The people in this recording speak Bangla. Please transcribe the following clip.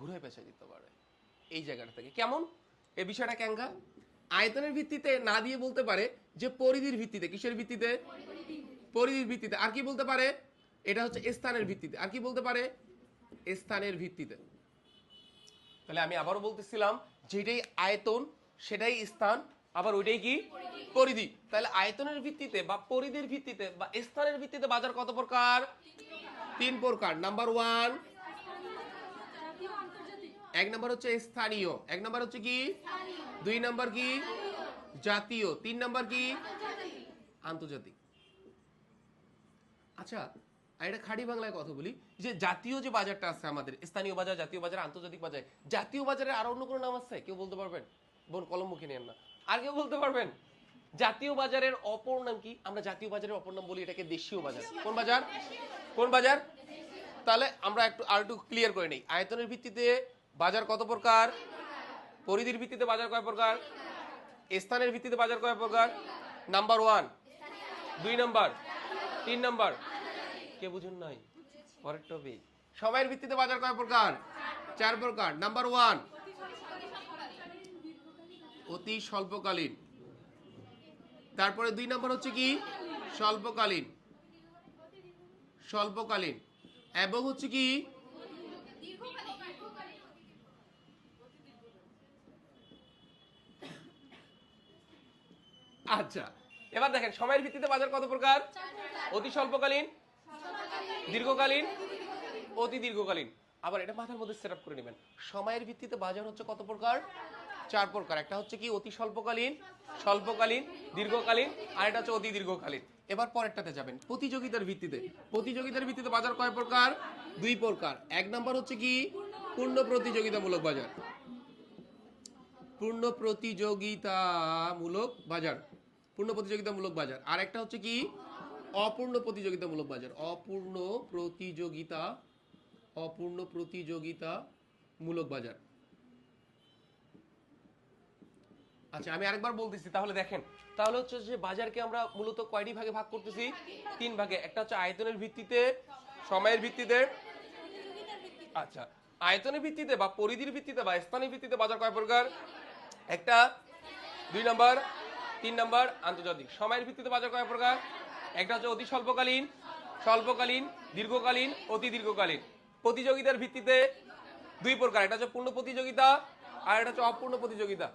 ঘুরে পেঁচে দিতে পারে। এই জায়গাটা থেকে। কেমন? এই বিষয়টা ক্যাঙ্গা। আয়তনের ভিত্তিতে না দিয়ে বলতে পারে যে পরিধির ভিত্তিতে। কিসের ভিত্তিতে? পরিধির ভিত্তিতে। আর কি বলতে পারে? এটা হচ্ছে স্থানের ভিত্তিতে। আর কি বলতে পারে? স্থানের ভিত্তিতে। তাহলে আমি আবারও বলতেছিলাম, যেটাই আয়তন, সেটাই স্থান, আবার ওইটাই কি? পরিধি। তাহলে আয়তনের ভিত্তিতে বা পরিধির ভিত্তিতে বা স্থানের ভিত্তিতে বাজার কত প্রকার? তিন প্রকার। নাম্বার ওয়ান এক নম্বর হচ্ছে স্থানীয় এক নম্বর হচ্ছে কি? দুই নাম্বার কি? জাতীয় তিন নাম্বার কি? আন্তর্জাতিক। আচ্ছা আর এটা খাড়ি বাংলায় কথা বলি যে জাতীয় যে বাজারটা আছে আমাদের স্থানীয় বাজার জাতীয় বাজার আন্তর্জাতিক বাজার জাতীয় বাজারে আর অন্য কোনো নাম আছে? কেউ বলতে পারবেন? বোন কলম মুখে নেন না। আর কেউ বলতে পারবেন? জাতীয় বাজারের অপর নাম কি? আমরা জাতীয় বাজারের অপর নাম বলি এটাকে দেশীয় বাজার। কোন বাজার। কোন বাজার? তাহলে আমরা একটু আর একটু ক্লিয়ার করে নেই। আয়তনের ভিত্তিতে বাজার কত প্রকার? পরিধির ভিত্তিতে বাজার কয় প্রকার? স্থানের ভিত্তিতে বাজার কয় প্রকার? নাম্বার ওয়ান দুই নাম্বার তিন নাম্বার কে বুঝুন নাই? পরের টপিক সময়ের ভিত্তিতে বাজার কয় প্রকার? চার প্রকার। নাম্বার ওয়ান অতি স্বল্পকালীন। তারপরে দুই নাম্বার হচ্ছে কি? স্বল্পকালীন। স্বল্পকালীন। এবং হচ্ছে কি? আচ্ছা এবার দেখেন, সময়ের ভিত্তিতে বাজার কত প্রকার? অতি স্বল্পকালীন, দীর্ঘকালীন, অতি দীর্ঘকালীন। আবার এটা মাথার মধ্যে সেট করে নেবেন। সময়ের ভিত্তিতে বাজার হচ্ছে কত প্রকার? চার প্রকার। একটা হচ্ছে কি, অতি স্বল্পকালীন স্বল্পকালীন, দীর্ঘকালীন, আর এটা হচ্ছে অতি দীর্ঘকালীন। এবার পরেরটাতে যাবেন, প্রতিযোগিতার ভিত্তিতে। প্রতিযোগিতার ভিত্তিতে বাজার কয় প্রকার? দুই প্রকার। এক নাম্বার হচ্ছে কি, পূর্ণ প্রতিযোগিতামূলক বাজার। পূর্ণ প্রতিযোগিতামূলক বাজার। পূর্ণ প্রতিযোগিতামূলক বাজার। আর একটা হচ্ছে কি? অপূর্ণ প্রতিযোগিতামূলক বাজার। অপূর্ণ প্রতিযোগিতা, অপূর্ণ প্রতিযোগিতামূলক বাজার। আচ্ছা আমি আরেকবার বলতেছি, তাহলে দেখেন। তাহলে হচ্ছে যে বাজারকে আমরা মূলত কয়টি ভাগে ভাগ করতেছি? তিন ভাগে। একটা হচ্ছে আয়তনের ভিত্তিতে, সময়ের ভিত্তিতে। আচ্ছা আয়তনের ভিত্তিতে বা পরিধির ভিত্তিতে বা স্থানের ভিত্তিতে বাজার কয় প্রকার? একটা, দুই নাম্বার তিন নম্বর আন্তর্জাতিক। সময়ের ভিত্তিতে বাজার কয়েক প্রকার? একটা হচ্ছে অতি স্বল্পকালীন স্বল্পকালীন, দীর্ঘকালীন, অতি দীর্ঘকালীন। প্রতিযোগিতার ভিত্তিতে দুই প্রকার, একটা হচ্ছে পূর্ণ প্রতিযোগিতা আর একটা হচ্ছে অপূর্ণ প্রতিযোগিতা।